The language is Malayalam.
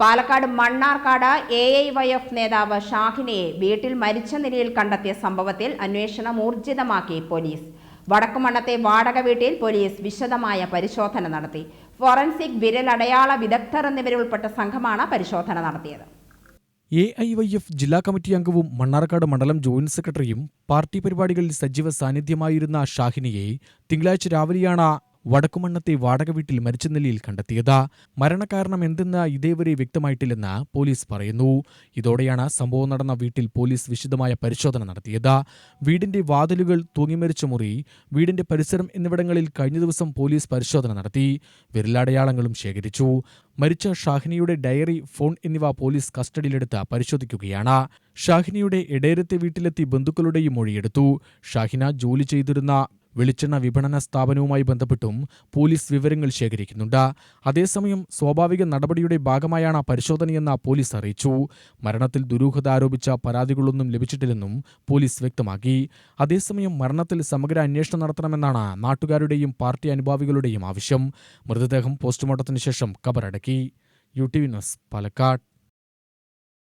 Palakkad Mannarkkad A I Y F നേതാവ് ഷാഹിനയെ വീട്ടിൽ മരിച്ച നിലയിൽ കണ്ടെത്തിയ സംഭവത്തിൽ അന്വേഷണം ഊർജിതമാക്കി പോലീസ്. വടക്കുമണ്ണത്തെ വാടക വീട്ടിൽ പോലീസ് വിശദമായ പരിശോധന നടത്തി. ഫോറൻസിക് വിരലടയാള വിദഗ്ധർ എന്നിവരുൾപ്പെട്ട സംഘമാണ് പരിശോധന നടത്തിയത്. എ ഐ വൈ എഫ് ജില്ലാ കമ്മിറ്റി അംഗവും മണ്ണാർക്കാട് മണ്ഡലം ജോയിന്റ് സെക്രട്ടറിയും പാർട്ടി പരിപാടികളിൽ സജീവ സാന്നിധ്യമായിരുന്ന ഷാഹിനിയെ തിങ്കളാഴ്ച രാവിലെയാണ് വടക്കുമണ്ണത്തെ വാടക വീട്ടിൽ മരിച്ച നിലയിൽ കണ്ടെത്തിയത്. മരണകാരണം എന്തെന്ന് ഇതേവരെ വ്യക്തമായിട്ടില്ലെന്ന് പോലീസ് പറയുന്നു. ഇതോടെയാണ് സംഭവം നടന്ന വീട്ടിൽ പോലീസ് വിശദമായ പരിശോധന നടത്തിയത്. വീടിന്റെ വാതിലുകൾ തൂങ്ങിമരിച്ച മുറി വീടിന്റെ പരിസരം എന്നിവിടങ്ങളിൽ കഴിഞ്ഞ ദിവസം പോലീസ് പരിശോധന നടത്തി. വിരലടയാളങ്ങളും ശേഖരിച്ചു. മരിച്ച ഷാഹിനിയുടെ ഡയറി ഫോൺ എന്നിവ പോലീസ് കസ്റ്റഡിയിലെടുത്ത് പരിശോധിക്കുകയാണ്. ഷാഹിനിയുടെ എടേരത്തെ വീട്ടിലെത്തി ബന്ധുക്കളുടെയും മൊഴിയെടുത്തു. ഷാഹിന ജോലി ചെയ്തിരുന്ന വെളിച്ചെണ്ണ വിപണന സ്ഥാപനവുമായി ബന്ധപ്പെട്ടും പോലീസ് വിവരങ്ങൾ ശേഖരിക്കുന്നുണ്ട്. അതേസമയം സ്വാഭാവിക നടപടിയുടെ ഭാഗമായാണ് പരിശോധനയെന്ന് പോലീസ് അറിയിച്ചു. മരണത്തിൽ ദുരൂഹത ആരോപിച്ച പരാതികളൊന്നും ലഭിച്ചിട്ടില്ലെന്നും പോലീസ് വ്യക്തമാക്കി. അതേസമയം മരണത്തിൽ സമഗ്ര അന്വേഷണം നടത്തണമെന്നാണ് നാട്ടുകാരുടെയും പാർട്ടി അനുഭാവികളുടെയും ആവശ്യം. മൃതദേഹം പോസ്റ്റ്മോർട്ടത്തിന് ശേഷം കബറടക്കി. U T V news Palakkad.